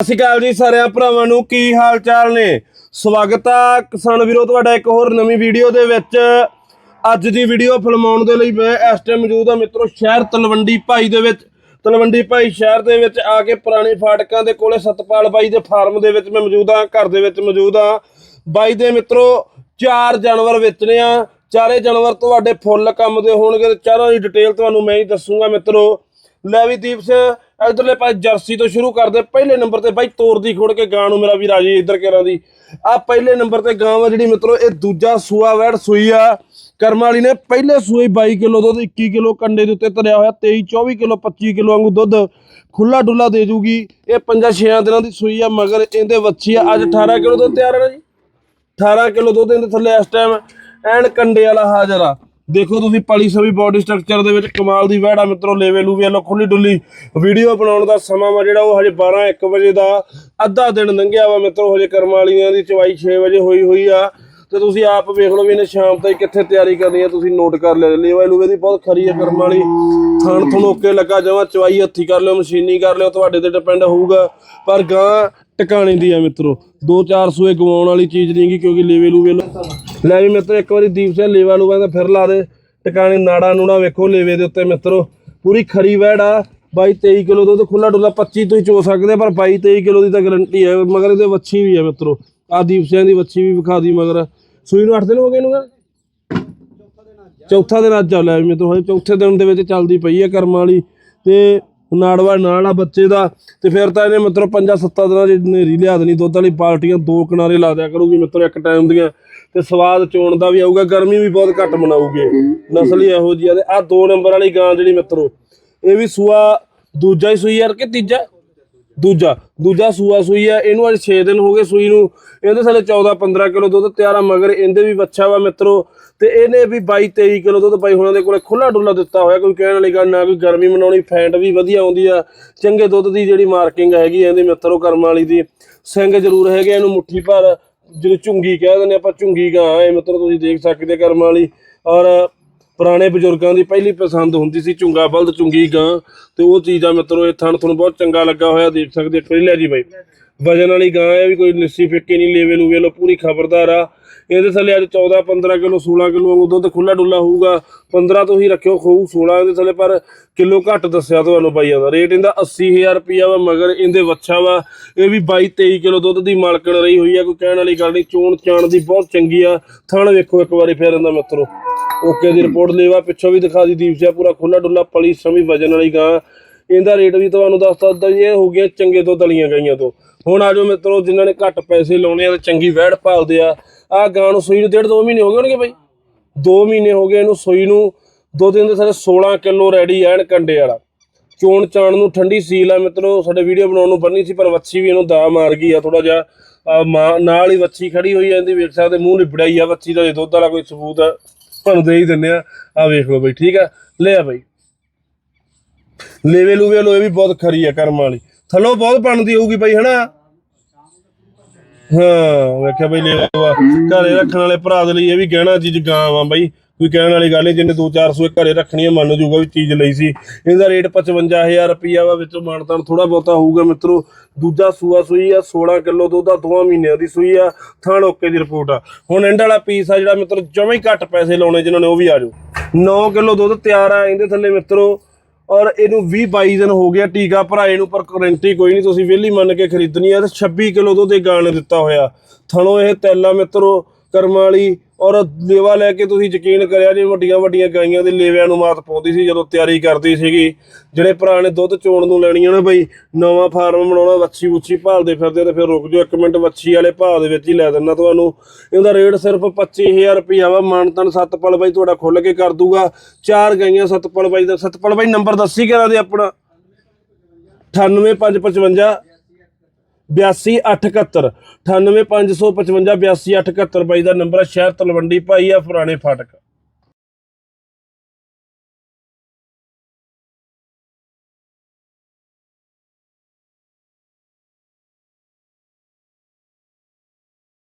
ਸਤਿ ਸ਼੍ਰੀ ਅਕਾਲ ਜੀ ਸਾਰਿਆਂ ਭਰਾਵਾਂ ਨੂੰ, ਕੀ ਹਾਲ ਚਾਲ ਨੇ? ਸਵਾਗਤ ਆ ਕਿਸਾਨ ਵੀਰੋ, ਤੁਹਾਡਾ ਇੱਕ ਹੋਰ ਨਵੀਂ ਵੀਡੀਓ ਦੇ ਵਿੱਚ। ਅੱਜ ਦੀ ਵੀਡੀਓ ਫਿਲਮਾਉਣ ਦੇ ਲਈ ਮੈਂ ਇਸ ਟਾਈਮ ਮੌਜੂਦ ਆ ਮਿੱਤਰੋ, ਸ਼ਹਿਰ ਤਲਵੰਡੀ ਭਾਈ ਦੇ ਵਿੱਚ। ਤਲਵੰਡੀ ਭਾਈ ਸ਼ਹਿਰ ਦੇ ਵਿੱਚ ਆ ਕੇ ਪੁਰਾਣੇ ਫਾਟਕਾਂ ਦੇ ਕੋਲੇ ਸਤਪਾਲ ਬਾਈ ਦੇ ਫਾਰਮ ਦੇ ਵਿੱਚ ਮੈਂ ਮੌਜੂਦ ਆ, ਘਰ ਦੇ ਵਿੱਚ ਮੌਜੂਦ ਆ। ਬਾਈ ਦੇ ਮਿੱਤਰੋ, ਚਾਰ ਜਾਨਵਰ ਵੇਚਣੇ ਆ। ਚਾਰੇ ਜਾਨਵਰ ਤੁਹਾਡੇ ਫੁੱਲ ਕੰਮ ਦੇ ਹੋਣਗੇ ਤੇ ਚਾਰਾਂ ਦੀ ਡਿਟੇਲ ਤੁਹਾਨੂੰ ਮੈਂ ਹੀ ਦੱਸੂਗਾ ਮਿੱਤਰੋ। ਲੈ ਵੀ ਦੀਪ ਸਿੰਘ, ਇਧਰਲੇ ਪਾਸੇ ਜਰਸੀ ਤੋਂ ਸ਼ੁਰੂ ਕਰਦੇ, ਪਹਿਲੇ ਨੰਬਰ ਤੇ ਬਾਈ ਤੋਰਦੀ ਖੋੜ ਕੇ ਗਾਂ ਨੂੰ ਮੇਰਾ ਵੀ ਰਾਜੀ ਇੱਧਰ ਕਰਾਂ ਦੀ। ਆ ਪਹਿਲੇ ਨੰਬਰ ਤੇ ਗਾਂ ਵਾ ਜਿਹੜੀ ਮਿੱਤਰੋ, ਇਹ ਦੂਜਾ ਸੂਆ ਵੈੜ ਸੂਈ ਆ। ਕਰਮ ਵਾਲੀ ਨੇ ਪਹਿਲੇ ਸੂਈ 22 ਕਿਲੋ ਦੁੱਧ 21 ਕਿਲੋ ਕੰਡੇ ਦੇ ਉੱਤੇ ਧਰਿਆ ਹੋਇਆ 23 24 ਕਿਲੋ 25 ਕਿਲੋ ਵਾਂਗੂ ਦੁੱਧ ਖੁੱਲਾ ਡੁੱਲਾ ਦੇ ਜੂਗੀ। ਇਹ ਪੰਜਾਂ ਛੇਆਂ ਦਿਨਾਂ ਦੀ ਸੂਈ ਆ, ਮਗਰ ਇਹਦੇ ਵੱਛੀ ਆ, ਅੱਜ 18 ਕਿਲੋ ਦੁੱਧ ਤਿਆਰ ਹੈ ਨਾ ਜੀ। 18 ਕਿਲੋ ਦੁੱਧ ਇਹਦੇ ਥੱਲੇ ਇਸ ਟਾਈਮ ਐਨ ਕੰਡੇ ਵਾਲਾ ਹਾਜ਼ਰ ਆ। ਦੇਖੋ ਤੁਸੀਂ ਪਲੀ ਸਭੀ ਬਾਡੀ ਸਟਰਕਚਰ ਦੇ ਵਿੱਚ ਕਮਾਲ ਦੀ ਵਹਿੜਾ ਮਿੱਤਰੋ, ਲੇਵੇ ਲੂਵੇ ਵੱਲੋਂ ਖੁੱਲੀ ਡੁੱਲੀ ਵੀਡੀਓ ਬਣਾਉਣ ਦਾ ਸਮਾਂ ਵਾ ਜਿਹੜਾ ਉਹ ਹਜੇ 12 1 ਵਜੇ ਦਾ ਅੱਧਾ ਦਿਨ ਲੰਘਿਆ ਵਾ ਮਿੱਤਰੋ, ਹਜੇ ਕਰਮ ਵਾਲੀਆਂ ਦੀ ਚਵਾਈ 6 ਵਜੇ ਹੋਈ ਹੋਈ ਆ। ਤੇ ਤੁਸੀਂ ਆਪ ਵੇਖ ਲਓ ਵੀ ਇਹਨੇ ਸ਼ਾਮ ਤਾਈਂ ਕਿੱਥੇ ਤਿਆਰੀ ਕਰਨੀ ਆ, ਤੁਸੀਂ ਨੋਟ ਕਰ ਲਿਓ ਲੇਵਾ ਲੂਵੇ ਦੀ ਬਹੁਤ ਖਰੀ ਆ ਕਰਮ ਵਾਲੀ। ਥਣ ਥਣ ਓਕੇ ਲੱਗਾ ਜਾਵਾਂ ਚਵਾਈ ਹੱਥੀ ਕਰ ਲਿਓ, ਮਸ਼ੀਨੀ ਕਰ ਲਿਓ, ਤੁਹਾਡੇ ਤੇ ਡਿਪੈਂਡ ਹੋਊਗਾ। ਪਰ ਗਾਂ ਟਿਕਾਣੇ ਦੀ ਆ ਮਿੱਤਰੋ, ਦੋ ਚਾਰ ਸੂਏ ਗਵਾਉਣ ਵਾਲੀ ਚੀਜ਼ ਨਹੀਂਗੀ ਕਿਉਂਕਿ ਲੇਵੇ ਲੂਵੇ ਲੋ- ਲੈ ਵੀ ਮਿੱਤਰੋ, ਇੱਕ ਵਾਰੀ ਦੀਪ ਸਿੰਘ ਲੇਵਾ ਲੂਵਾ ਦਾ ਫਿਰ ਲਾ ਦੇ। ਟਿਕਾਣੇ ਨਾੜਾ ਨੂੜਾ ਵੇਖੋ ਲੇਵੇ ਦੇ ਉੱਤੇ ਮਿੱਤਰੋ। ਪੂਰੀ ਖਰੀ ਵੈੜ ਆ। ਬਾਈ 23 ਕਿਲੋ ਦੁੱਧ ਖੁੱਲਾ ਡੁੱਲਾ 25 ਤੋਂ ਹੀ ਚੋ ਸਕਦੇ ਪਰ ਬਾਈ 23 ਕਿਲੋ ਦੀ ਤਾਂ ਗਰੰਟੀ ਹੈ। ਮਗਰ ਇਹਦੇ ਵੱਛੀ ਵੀ ਹੈ ਮਿੱਤਰੋ। ਆ ਦੀਪ ਸਿੰਘ ਦੀ ਵੱਛੀ ਵੀ ਵਿਖਾ ਦੀ ਮਗਰ। ਸੂਈ ਨੂੰ 8 ਦਿਨ ਹੋ ਗਏ ਇਹਨੂੰ ਚੌਥਾ ਦਿਨ ਅੱਜ ਚੱਲਿਆ ਵੀ ਮਿੱਤਰੋ, ਹਜੇ ਚੌਥੇ ਦਿਨ ਦੇ ਵਿੱਚ ਚੱਲਦੀ ਪਈ ਹੈ ਕਰਮ ਵਾਲੀ। ਤੇ ਨਾੜਵਾ ਨਾਲ ਆ ਬੱਚੇ ਦਾ। ਤੇ ਫਿਰ ਤਾਂ ਇਹਨੇ ਮਿੱਤਰੋ, ਪੰਜਾਂ ਸੱਤਾਂ ਦਿਨਾਂ ਦੀ ਨੇਰੀ ਲਿਆ ਦੇਣੀ। ਦੁੱਧ ਵਾਲੀ ਪਾਰਟੀਆਂ ਦੋ ਕਿਨਾਰੇ ਲਾ ਦਿਆ ਕਰੂਗੀ ਮਿੱਤਰੋ, ਇੱਕ ਟਾਈਮ ਦੀਆਂ। ਤੇ ਸਵਾਦ ਚੋਣ ਦਾ ਵੀ ਆਊਗਾ ਗਰਮੀ ਵੀ ਬਹੁਤ ਘੱਟ ਮਨਾਊਗੀ। ਨਸਲ ਹੀ ਇਹੋ ਜਿਹੀ ਆ ਤੇ ਆ ਦੋ ਨੰਬਰ ਵਾਲੀ ਗਾਂ ਜਿਹੜੀ ਮਿੱਤਰੋ ਇਹ ਵੀ ਸੂਆ ਦੂਜਾ ਹੀ ਸੂਈ ਯਾਰ ਕਿ ਤੀਜਾ? ਦੂਜਾ ਦੂਜਾ ਸੂਆ ਸੂਈ ਆ ਇਹਨੂੰ ਅੱਜ 6 ਦਿਨ ਹੋ ਗਏ ਸੂਈ ਨੂੰ। ਇਹਦੇ ਸਾਲੇ 14 15 ਕਿਲੋ ਦੁੱਧ ਤਿਆਰ ਆ ਮਗਰ ਇਹਦੇ ਵੀ ਬੱਚਾ ਵਾ ਮਿੱਤਰੋ। ਤੇ ਇਹਨੇ ਵੀ 22 23 ਕਿਲੋ ਦੁੱਧ ਬਾਈ ਹੁਣਾਂ ਦੇ ਕੋਲੇ ਖੁੱਲਾ ਡੁੱਲਾ ਦਿੱਤਾ ਹੋਇਆ ਕੋਈ ਕਹਿਣ ਵਾਲੀ ਗੱਲ ਨਾ ਕੋਈ ਗਰਮੀ ਮਨਾਉਣੀ ਫੈਂਟ ਵੀ ਵਧੀਆ ਆਉਂਦੀ ਆ। ਚੰਗੇ ਦੁੱਧ ਦੀ ਜਿਹੜੀ ਮਾਰਕਿੰਗ ਹੈਗੀ ਇਹਦੇ ਮਿੱਤਰੋ ਕਰਮ ਵਾਲੀ ਦੀ। ਸਿੰਘ ਜ਼ਰੂਰ ਹੈਗੇ ਇਹਨੂੰ ਮੁੱਠੀ ਭਰ। ਜਦੋਂ ਝੁੰਗੀ ਕਹਿ ਦਿੰਦੇ ਆਪਾਂ, ਝੁੰਗੀ ਗਾਂ ਇਹ ਮਿੱਤਰੋ ਤੁਸੀਂ ਦੇਖ ਸਕਦੇ ਕਰਮ ਵਾਲੀ। ਔਰ ਪੁਰਾਣੇ ਬਜ਼ੁਰਗਾਂ ਦੀ ਪਹਿਲੀ ਪਸੰਦ ਹੁੰਦੀ ਸੀ ਝੁੰਗਾ ਬਲਦ, ਝੁੰਗੀ ਗਾਂ। ਤੇ ਉਹ ਚੀਜ਼ਾਂ ਮਿੱਤਰੋ ਇਹ ਥਣ ਤੁਹਾਨੂੰ ਬਹੁਤ ਚੰਗਾ ਲੱਗਾ ਹੋਇਆ, ਦੇਖ ਸਕਦੇ ਇੱਕ ਜੀ ਬਾਈ। ਵਜਨ ਵਾਲੀ ਗਾਂ ਹੈ ਵੀ ਕੋਈ ਲਿੱਸੀ ਫਿੱਕੀ ਨਹੀਂ, ਲੇਵੇ ਲੂਵੇ ਲੋ ਪੂਰੀ ਖਬਰਦਾਰ ਆ। ਇਹਦੇ ਥੱਲੇ ਅੱਜ 14 15 ਕਿਲੋ 16 ਕਿਲੋ ਵਾਂਗੂ ਦੁੱਧ ਖੁੱਲਾ ਡੁੱਲਾ ਹੋਊਗਾ। 15 ਤੋਂ ਹੀ ਰੱਖਿਓ ਖੋਊ 16 ਇਹਦੇ ਥੱਲੇ, ਪਰ ਕਿਲੋ ਘੱਟ ਦੱਸਿਆ ਤੁਹਾਨੂੰ ਬਾਈਆਂ ਦਾ। ਰੇਟ ਇਹਦਾ 80000 ਰੁਪਿਆ ਵਾ, ਮਗਰ ਇਹਦੇ ਵੱਛਾ ਵਾ। ਇਹ ਵੀ 22 23 ਕਿਲੋ ਦੁੱਧ ਦੀ ਮਾਲਕਣ ਰਹੀ ਹੋਈ ਆ, ਕੋਈ ਕਹਿਣ ਵਾਲੀ ਗੱਲ ਨਹੀਂ। ਚੋਣ ਚਾਣ ਦੀ ਬਹੁਤ ਚੰਗੀ ਆ। ਥਣ ਵੇਖੋ ਇੱਕ ਵਾਰੀ ਫੇਰ ਇਹਦਾ ਮਿੱਤਰੋ। ਓਕੇ ਦੀ ਰਿਪੋਰਟ ਲੇਵਾ, ਪਿੱਛੋਂ ਵੀ ਦਿਖਾ ਦੀ ਦੀਪ ਸਿਆ, ਪੂਰਾ ਖੁੱਲਾ ਡੁੱਲਾ ਪਲੀ ਸਮੀ ਵਜਨ ਵਾਲੀ ਗਾਂ। ਇਹਦਾ ਰੇਟ ਵੀ ਤੁਹਾਨੂੰ ਦੱਸਤਾ ਦਿੱਤਾ ਜੀ ਇਹ ਹੋ ਗਿਆ ਚੰਗੇ ਤੋਂ ਦਲੀਆਂ ਗਈਆਂ ਤੋਂ। ਹੁਣ ਆਜੋ ਮਿੱਤਰੋ, ਜਿਨ੍ਹਾਂ ਨੇ ਘੱਟ ਪੈਸੇ ਲਾਉਣੇ ਆ ਤੇ ਚੰਗੀ ਵਹਿੜ ਭਾਲਦੇ ਆ। ਆ ਗਾਂ ਨੂੰ ਸੂਈ ਨੂੰ ਡੇਢ ਦੋ ਮਹੀਨੇ ਹੋ ਗਏ ਹੋਣਗੇ ਬਾਈ? 2 ਮਹੀਨੇ ਹੋ ਗਏ ਇਹਨੂੰ ਸੂਈ ਨੂੰ। ਦੋ ਦਿਨ ਦੇ ਸਾਰੇ 16 ਕਿਲੋ ਰੈਡੀ ਐਨ ਕੰਡੇ ਵਾਲਾ। ਚੋਣ ਚਾਣ ਨੂੰ ਠੰਡੀ ਸੀਲ ਆ ਮਿੱਤਰੋ, ਸਾਡੇ ਵੀਡੀਓ ਬਣਾਉਣ ਨੂੰ ਬੰਨੀ ਸੀ, ਪਰ ਵੱਛੀ ਵੀ ਇਹਨੂੰ ਦਾ ਮਾਰ ਗਈ ਆ ਥੋੜਾ ਜਿਹਾ। ਆਹ ਮਾਂ- ਨਾਲ ਹੀ ਵੱਛੀ ਖੜੀ ਹੋਈ ਆ ਵੇਖ ਸਕਦੇ, ਮੂੰਹ ਲਿਬੜਿਆ ਹੀ ਆ ਵੱਛੀ ਦਾ ਦੁੱਧ ਵਾਲਾ ਕੋਈ ਸਬੂਤ ਆ, ਤੁਹਾਨੂੰ ਦੇ ਹੀ ਦਿੰਨੇ ਆ। ਆ ਵੇਖ ਲਓ ਬਈ, ਠੀਕ ਆ? ਲੈ ਆ ਬਈ। ਲੇਵੇ ਲੂਵੇ ਲੋ ਇਹ ਵੀ ਬਹੁਤ ਖਰੀ ਆ ਕਰਮ ਵਾਲੀ। ਥੱਲੋਂ ਬਹੁਤ ਬਣਦੀ ਹੋਊਗੀ ਬਈ, ਹਨਾ? ਹਾਂ, ਵੇਖਿਆ ਬਈ ਲੇਵਾ। ਘਰੇ ਰੱਖਣ ਵਾਲੇ ਭਰਾ ਦੇ ਲਈ ਇਹ ਵੀ ਗਹਿਣਾ ਚੀਜ਼ ਗਾਂ ਆ ਬਈ। ਕੋਈ ਕਹਿਣ ਵਾਲੀ ਗੱਲ ਨਹੀਂ ਜਿੰਨੇ ਦੋ ਚਾਰ ਸੂਏ ਘਰੇ ਰੱਖਣੀ ਆ, ਮੰਨ ਜੂਗਾ ਵੀ ਚੀਜ਼ ਲਈ ਸੀ। ਇਹਦਾ ਰੇਟ 55000 ਰੁਪਈਆ ਵਾ, ਵਿੱਚੋਂ ਮਾਨਤਾਨ ਥੋੜਾ ਬਹੁਤਾ ਹੋਊਗਾ ਮਿੱਤਰੋ। ਦੂਜਾ ਸੂਆ ਸੂਈ ਆ 16 ਕਿਲੋ ਦੁੱਧ ਆ, ਦੋਵਾਂ ਮਹੀਨਿਆਂ ਦੀ ਸੂਈ ਆ। ਥਾਣ ਓਕੇ ਦੀ ਰਿਪੋਰਟ ਆ। ਹੁਣ ਐਂਡ ਵਾਲਾ ਪੀਸ ਆ ਜਿਹੜਾ ਮਿੱਤਰੋ, ਜਮਾਂ ਹੀ ਘੱਟ ਪੈਸੇ ਲਾਉਣੇ ਜਿਨ੍ਹਾਂ ਨੇ, ਉਹ ਵੀ ਆ ਜਾਓ। 9 ਕਿਲੋ ਦੁੱਧ ਤਿਆਰ ਆ, ਇਹਦੇ ਥੱਲੇ ਮਿੱਤਰੋ ਔਰ ਇਹਨੂੰ 20 22 ਦਿਨ ਹੋ ਗਿਆ ਟੀਕਾ ਭਰਾਏ ਨੂੰ, ਪਰ ਗਰੰਟੀ ਕੋਈ ਨਹੀਂ, ਤੁਸੀਂ ਵਿਹਲੀ ਮੰਨ ਕੇ ਖਰੀਦਣੀ ਆ ਤੇ 26 ਕਿਲੋ ਦੁੱਧ ਇਹ ਗਾਂ ਨੇ ਦਿੱਤਾ ਹੋਇਆ। ਥਣੋ ਇਹ ਤੈਲਾ ਮਿੱਤਰੋ ਕਰਮ ਵਾਲੀ ਔਰ ਲੇਵਾ ਲੈ ਕੇ ਤੁਸੀਂ ਯਕੀਨ ਕਰਿਆ ਜੇ ਵੱਡੀਆਂ ਵੱਡੀਆਂ ਗਾਈਆਂ ਦੇ ਲੇਵਿਆਂ ਨੂੰ ਮਾਤ ਪਾਉਂਦੀ ਸੀ, ਜਦੋਂ ਤਿਆਰੀ ਕਰਦੀ ਸੀਗੀ। ਜਿਹੜੇ ਭਰਾ ਨੇ ਦੁੱਧ ਚੋਣ ਨੂੰ ਲੈਣੀਆਂ ਨਾ ਬਈ, ਨਵਾਂ ਫਾਰਮ ਬਣਾਉਣਾ, ਵੱਛੀ ਉੱਚੀ ਭਾਲਦੇ ਫਿਰਦੇ ਤੇ ਫਿਰ ਰੁਕ ਜਾਓ, ਇੱਕ ਮਿੰਟ ਵੱਛੀ ਵਾਲੇ ਭਾਅ ਦੇ ਵਿੱਚ ਹੀ ਲੈ ਦਿੰਦਾ ਤੁਹਾਨੂੰ। ਇਹਦਾ ਰੇਟ ਸਿਰਫ 25000 ਰੁਪਇਆ ਵਾ, ਮਾਨਤਨ ਸਤਪਲ ਬਾਈ ਤੁਹਾਡਾ ਖੁੱਲ ਕੇ ਕਰ ਦੂਗਾ। ਚਾਰ ਗਾਈਆਂ ਸਤਪਲ ਬਾਈ ਦਾ ਸਤਪਲ ਬਾਈ ਨੰਬਰ ਦੱਸੀ ਕਿਹੜਾ ਦੇ ਆਪਣਾ? 98555 82871 98555 82871 ਬਾਈ ਦਾ ਨੰਬਰ ਹੈ ਸ਼ਹਿਰ ਤਲਵੰਡੀ ਭਾਈ ਆ ਪੁਰਾਣੇ ਫਾਟਕ।